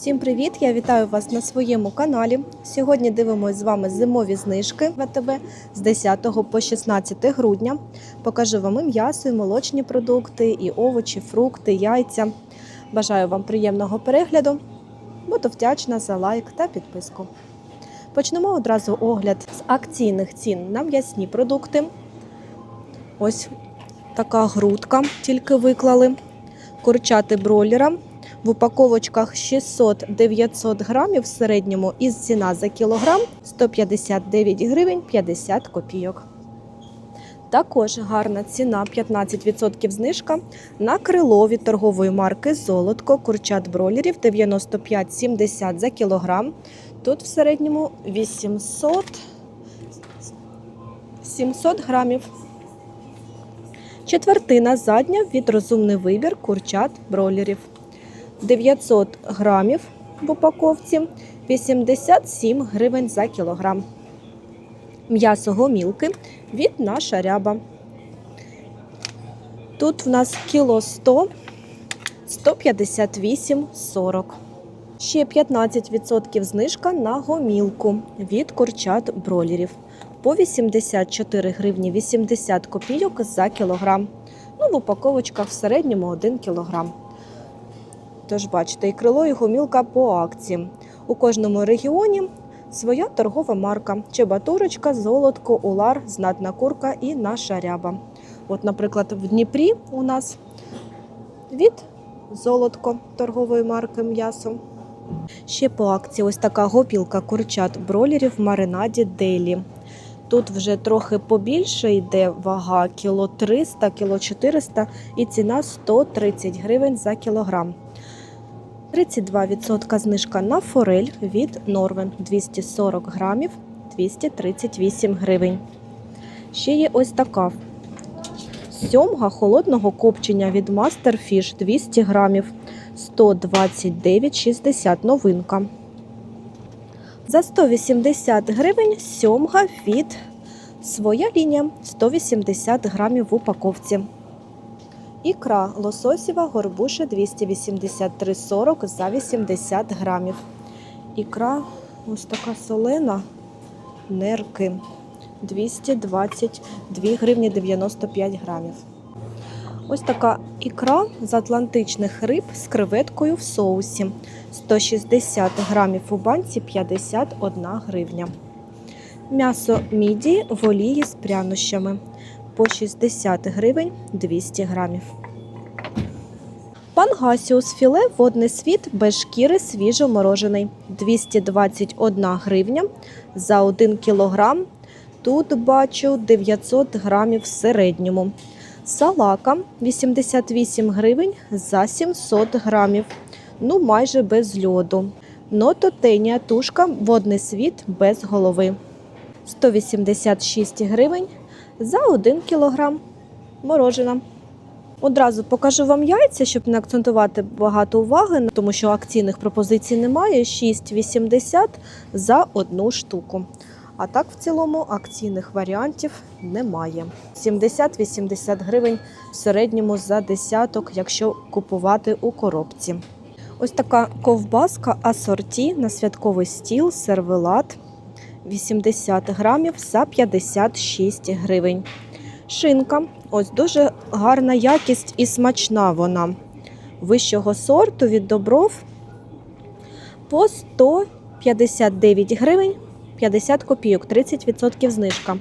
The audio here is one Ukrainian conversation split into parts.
Всім привіт! Я вітаю вас на своєму каналі. Сьогодні дивимося з вами зимові знижки в АТБ з 10 по 16 грудня. Покажу вам і м'ясо, і молочні продукти, і овочі, фрукти, яйця. Бажаю вам приємного перегляду. Буду вдячна за лайк та підписку. Почнемо одразу огляд з акційних цін на м'ясні продукти. Ось така грудка, тільки виклали. Курчати бройлера в упаковочках 600-900 грамів в середньому із ціна за кілограм 159 гривень 50 копійок. Також гарна ціна 15% знижка на крило від торгової марки Золотко курчат бройлерів 95,70 за кілограм. Тут в середньому 800 700 грамів. Четвертина задня від розумний вибір курчат бройлерів. 900 грамів в упаковці 87 гривень за кілограм. М'ясо гомілки від наша ряба. Тут в нас кіло 100 158,40. Ще 15% знижка на гомілку від курчат бройлерів по 84 гривні 80 копійок за кілограм. Ну, в упаковочках в середньому 1 кілограм. Тож, бачите, і крило, і гомілка по акції. У кожному регіоні своя торгова марка: Чебатурочка, Золотко, Улар, Знатна курка і наша ряба. От, наприклад, в Дніпрі у нас від Золотко торгової марки м'ясо. Ще по акції ось така гопілка курчат бройлерів в маринаді Делі. Тут вже трохи побільше йде вага кіло 300, кіло 400 і ціна 130 гривень за кілограм. 32% знижка на форель від Норвен 240 грамів 238 гривень. Ще є ось така сьомга холодного копчення від Masterfish 200 грамів 129,60 новинка. За 180 гривень сьомга від своя лінія 180 грамів в упаковці. Ікра лососєва горбуша 283,40 за 80 грамів. Ікра ось така солена, нерки 222 гривні 95 грамів. Ось така ікра з атлантичних риб з креветкою в соусі. 160 грамів у банці 51 гривня. М'ясо мідії в олії з прянощами по 60 гривень 200 грамів. Пангасіус філе водний світ без шкіри свіжоморожений 221 гривня за 1 кілограм. Тут бачу 900 грамів в середньому. Салака 88 гривень за 700 грамів. Ну, майже без льоду. Нототенія тушка водний світ без голови. 186 гривень за 1 кілограм морожена. Одразу покажу вам яйця, щоб не акцентувати багато уваги, тому що акційних пропозицій немає. 6,80 за одну штуку. А так, в цілому, акційних варіантів немає. 70-80 гривень в середньому за десяток, якщо купувати у коробці. Ось така ковбаска асорті на святковий стіл, сервелат 80 грамів за 56 гривень. Шинка, ось дуже гарна якість і смачна вона. Вищого сорту від добров по 159 гривень 50 копійок, 30% знижка.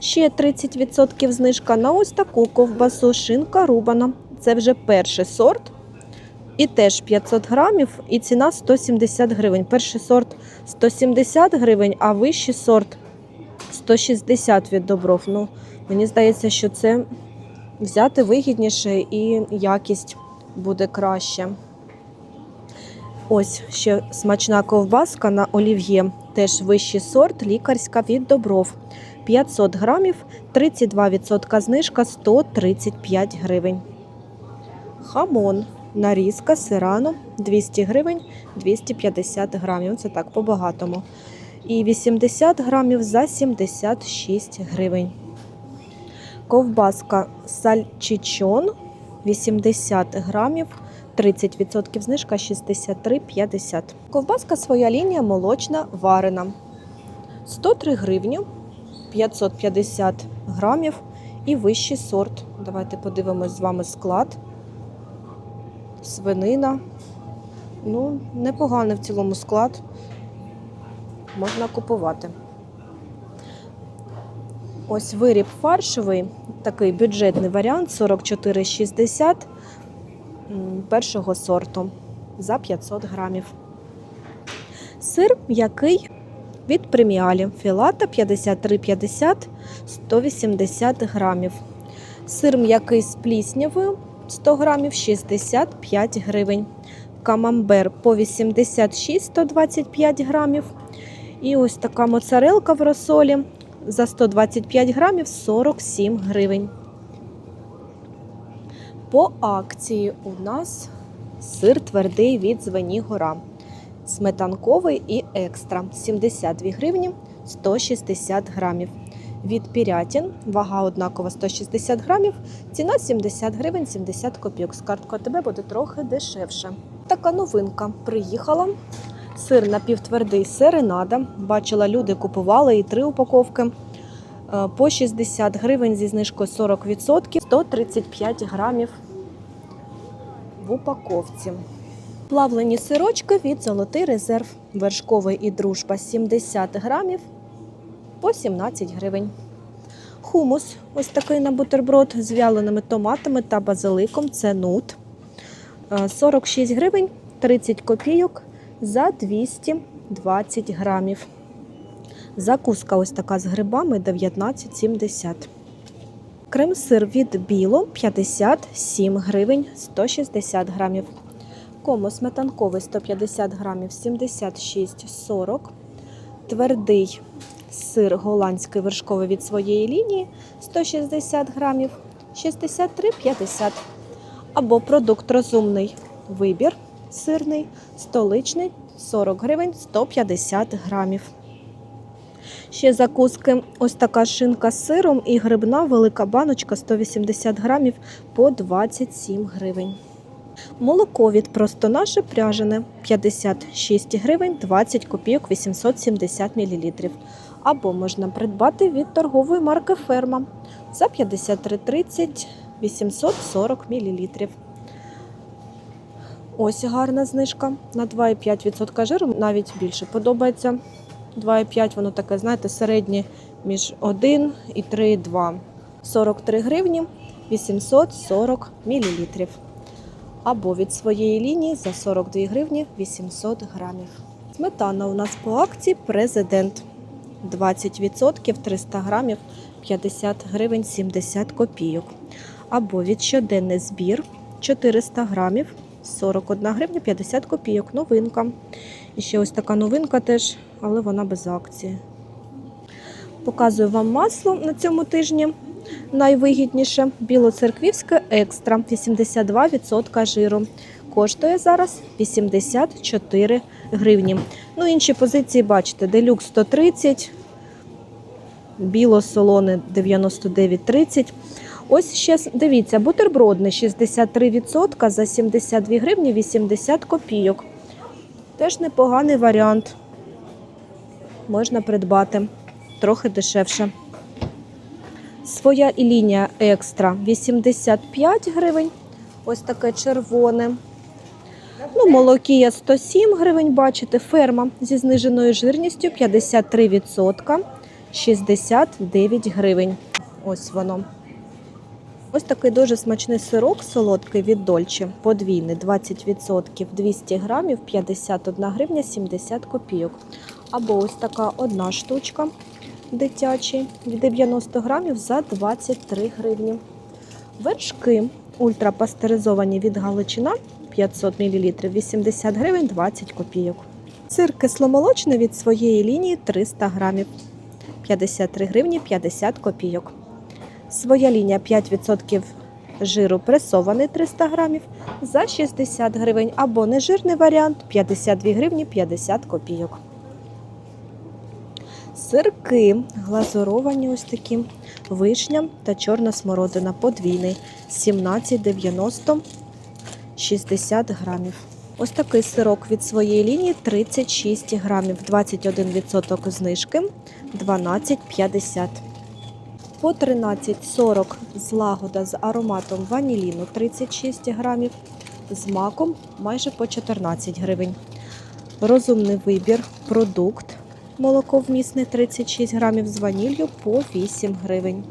Ще 30% знижка на ось таку ковбасу шинка рубана. Це вже перший сорт. І теж 500 грамів, і ціна 170 гривень. Перший сорт 170 гривень, а вищий сорт 160 від добров. Ну, мені здається, що це взяти вигідніше і якість буде краще. Ось ще смачна ковбаска на олів'є. Теж вищий сорт, лікарська від добров. 500 грамів, 32% знижка 135 гривень. Хамон. Нарізка сирано 200 гривень 250 грамів. Це так по-багатому. І 80 грамів за 76 гривень. Ковбаска сальчичон 80 грамів 30% знижка 63,50. Ковбаска своя лінія молочна варена. 103 гривні, 550 грамів і вищий сорт. Давайте подивимось з вами склад. Свинина. Ну, непоганий в цілому склад. Можна купувати. Ось виріб фаршовий, такий бюджетний варіант 44,60 першого сорту за 500 грамів. Сир м'який від преміалі. Філата 53,50 180 грамів. Сир м'який з пліснявою 100 грамів 65 гривень. Камамбер по 86 125 грамів. І ось така моцарелка в розсолі за 125 грамів 47 гривень. По акції у нас сир твердий від Звенігора. Сметанковий і екстра 72 гривні 160 грамів. Від Пірятін вага однакова 160 грамів, ціна 70 гривень 70 копійок. З карткою АТБ буде трохи дешевше. Така новинка приїхала. Сир напівтвердий серенада. Бачила, люди купували і три упаковки. Е, По 60 гривень зі знижкою 40%, 135 грамів в упаковці. Плавлені сирочки від Золотий резерв. Вершковий і дружба 70 грамів по 17 гривень. Хумус ось такий на бутерброд з вяленими томатами та базиликом. Це нут. Е, 46 гривень 30 копійок за 220 грамів. Закуска ось така з грибами 19,70. Крем-сир від біло 57 гривень 160 грамів. Комо сметанковий 150 грамів 76,40. Твердий сир голландський вершковий від своєї лінії 160 грамів 63,50. Або продукт розумний вибір сирний, столичний 40 гривень 150 грамів. Ще закуски. Ось така шинка з сиром і грибна велика баночка 180 грамів по 27 гривень. Молоко від просто наше пряжене 56 гривень 20 копійок 870 мл. Або можна придбати від торгової марки Ферма за 53,30 840 мл. Ось гарна знижка на 2,5% жиру, навіть більше подобається. 2,5 воно таке, знаєте, середнє між 1 і 3,2. 43 гривні 840 мл. Або від своєї лінії за 42 гривні 800 грамів. Сметана у нас по акції президент. 20% 300 грамів 50 гривень 70 копійок. Або від щоденний збір 400 грамів 41 гривня 50 копійок. Новинка. І ще ось така новинка теж, але вона без акції. Показую вам масло на цьому тижні. Найвигідніше білоцерквівське екстра 82% жиру. Коштує зараз 84 гривні. Ну, інші позиції бачите: делюкс 130, біло-солоне 99,30. Ось ще дивіться, бутербродний 63% за 72 гривні 80 копійок. Теж непоганий варіант. Можна придбати трохи дешевше. Своя і лінія екстра 85 гривень. Ось таке червоне. Ну, молокія 107 гривень, бачите, ферма зі зниженою жирністю 53%, 69 гривень. Ось воно. Ось такий дуже смачний сирок солодкий від Дольче, подвійний 20%, 200 грамів, 51 гривня 70 копійок. Або ось така одна штучка дитячий 90 грамів за 23 гривні. Вершки ультрапастеризовані від Галичина 500 мл 80 гривень 20 копійок. Сир кисломолочний від своєї лінії 300 грамів 53 гривні 50 копійок. Своя лінія 5% жиру пресований 300 грамів за 60 гривень або нежирний варіант 52 гривні 50 копійок. Сирки глазуровані ось такі, вишня та чорна смородина подвійний 17,90 60 грамів. Ось такий сирок від своєї лінії 36 грамів, 21% знижки, 12,50. По 13,40 злагода з ароматом ваніліну 36 грамів, з маком майже по 14 гривень. Розумний вибір, продукт, молоко вмісне 36 грамів з ваніллю по 8 гривень.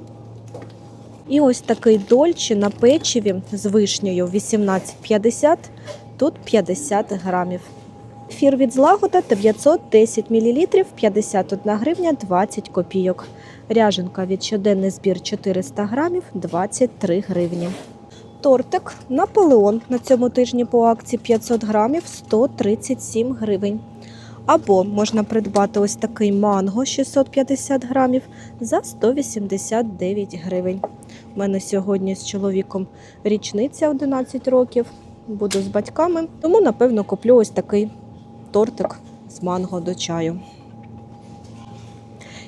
І ось такий дольче на печиві з вишнею 18,50, тут 50 грамів. Ефір від злагода 910 мл, 51 гривня 20 копійок. Ряженка від щоденний збір 400 грамів 23 гривні. Тортик Наполеон на цьому тижні по акції 500 грамів 137 гривень. Або можна придбати ось такий манго 650 грамів за 189 гривень. У мене сьогодні з чоловіком річниця 11 років. Буду з батьками, тому напевно куплю ось такий тортик з манго до чаю.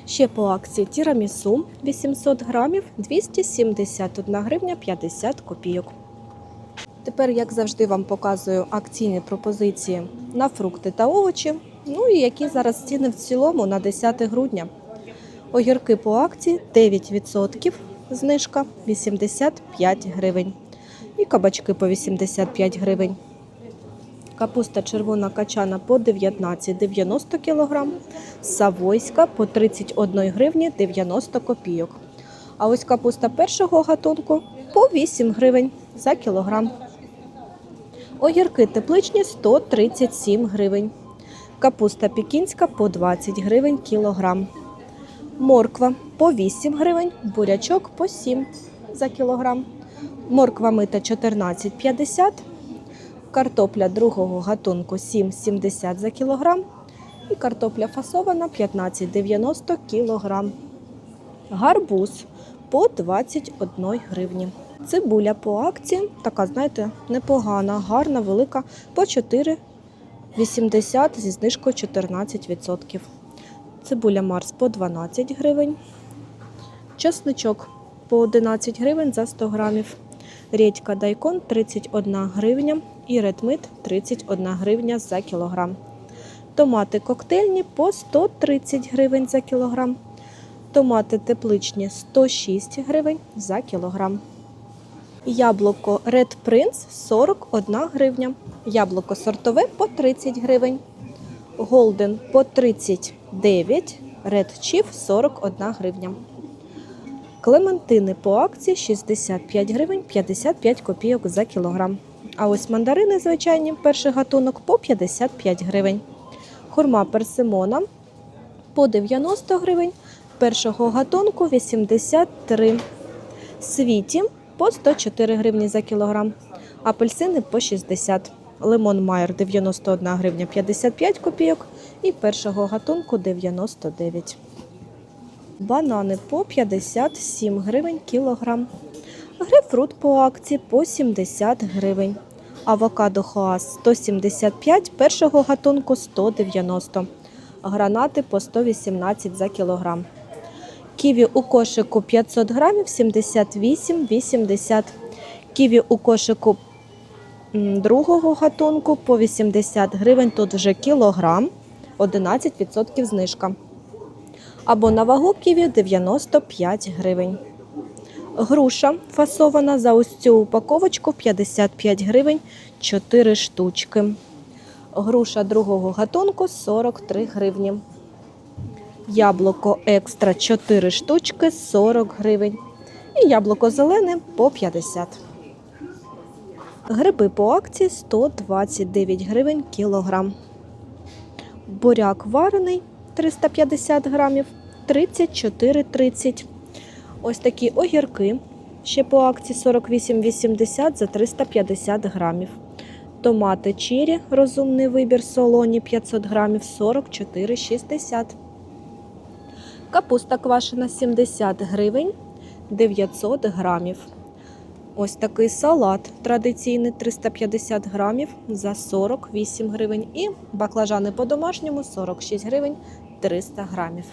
Ще по акції тірамісу 800 грамів 271 гривня 50 копійок. Тепер, як завжди, вам показую акційні пропозиції на фрукти та овочі. Ну і які зараз ціни в цілому на 10 грудня. Огірки по акції 9%, знижка 85 гривень. І кабачки по 85 гривень. Капуста червона качана по 19,90 кг, савойська по 31 гривні 90 копійок. А ось капуста першого гатунку по 8 гривень за кілограм. Огірки тепличні 137 гривень. Капуста пекінська по 20 гривень кілограм. Морква по 8 гривень, бурячок по 7 за кілограм. Морква мита 14,50 картопля другого гатунку 7,70 за кілограм і картопля фасована 15,90 кілограм. Гарбуз по 21 гривні. Цибуля по акції, така, знаєте, непогана, гарна, велика, по 4,80 зі знижкою 14%. Цибуля Марс по 12 гривень. Чесничок по 11 гривень за 100 грамів. Редька дайкон 31 гривня і редмит 31 гривня за кілограм. Томати коктейльні по 130 гривень за кілограм. Томати тепличні 106 гривень за кілограм. Яблуко Red Prince 41 гривня. Яблуко сортове по 30 гривень. Голден по 39, Red Chief 41 гривня. Клементини по акції 65 гривень 55 копійок за кілограм. А ось мандарини звичайні, перший гатунок по 55 гривень. Хурма персимона по 90 гривень, першого гатунку 83. Світі по 104 гривні за кілограм. Апельсини по 60. Лимон Майер 91 гривня 55 копійок і першого гатунку 99. Банани по 57 гривень кілограм. Грейпфрут по акції по 70 гривень. Авокадо Хоас 175, першого гатунку 190. Гранати по 118 за кілограм. Ківі у кошику 500 грамів 78,80. Ківі у кошику другого гатунку по 80 гривень. Тут вже кілограм, 11% знижка. Або на вагу ківі 95 гривень. Груша фасована за ось цю упаковочку 55 гривень 4 штучки. Груша другого гатунку 43 гривні. Яблуко екстра 4 штучки 40 гривень. І яблуко зелене по 50. Гриби по акції 129 гривень кілограм. Буряк варений 350 грамів 34,30. Ось такі огірки. Ще по акції 48,80 за 350 грамів. Томати чірі, розумний вибір солоні 500 грамів 44,60. Капуста квашена 70 гривень 900 грамів. Ось такий салат традиційний 350 грамів за 48 гривень. І баклажани по-домашньому 46 гривень 300 грамів.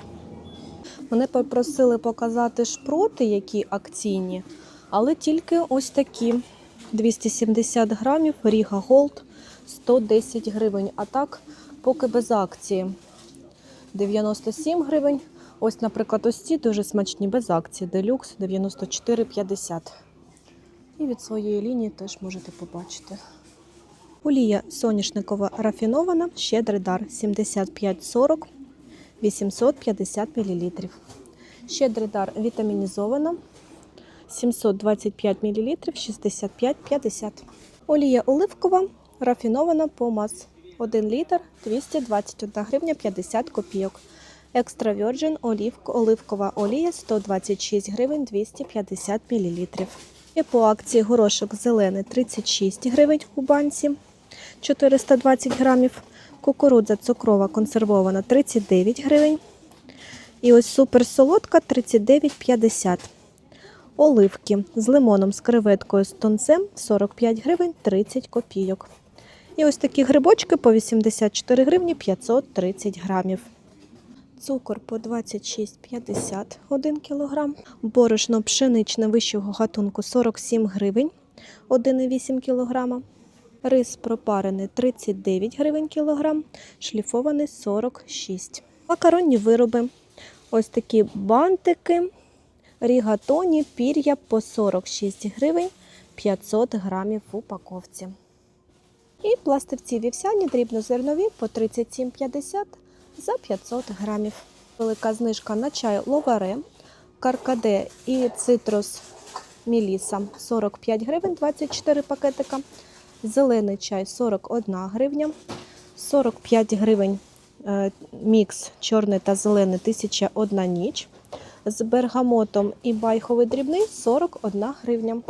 Мене попросили показати шпроти, які акційні, але тільки ось такі 270 грамів, Ріга Голд 110 гривень. А так, поки без акції 97 гривень. Ось, наприклад, ось ці дуже смачні без акції. Делюкс 94,50. І від своєї лінії теж можете побачити. Олія соняшникова рафінована, щедрий дар 75,40, 850 мл. Щедрий дар вітамінізована 725 мл, 65,50. Олія оливкова рафінована помаз 1 літр 221 гривня 50 копійок. Екстра Virgin оливкова олія 126 гривень 250 мл. І по акції горошок зелений 36 гривень у банці 420 грамів. Кукурудза цукрова консервована 39 гривень. І ось супер солодка 39,50. Оливки з лимоном, з креветкою, з тонцем 45 гривень 30 копійок. І ось такі грибочки по 84 гривні 530 грамів. Цукор по 26,50 1 кг. Борошно пшеничне вищого гатунку 47 гривень 1,8 кг. Рис пропарений 39 гривень кілограм, шліфований 46. Макаронні вироби. Ось такі бантики, рігатоні, пір'я по 46 гривень 500 грамів в упаковці. І пластивці вівсяні дрібнозернові по 37,50 за 500 грамів. Велика знижка на чай ловаре, каркаде і цитрус міліса 45 гривень 24 пакетика. Зелений чай 41 гривня, 45 гривень е, мікс чорний та зелений 1001 ніч. З бергамотом і байховий дрібний 41 гривня.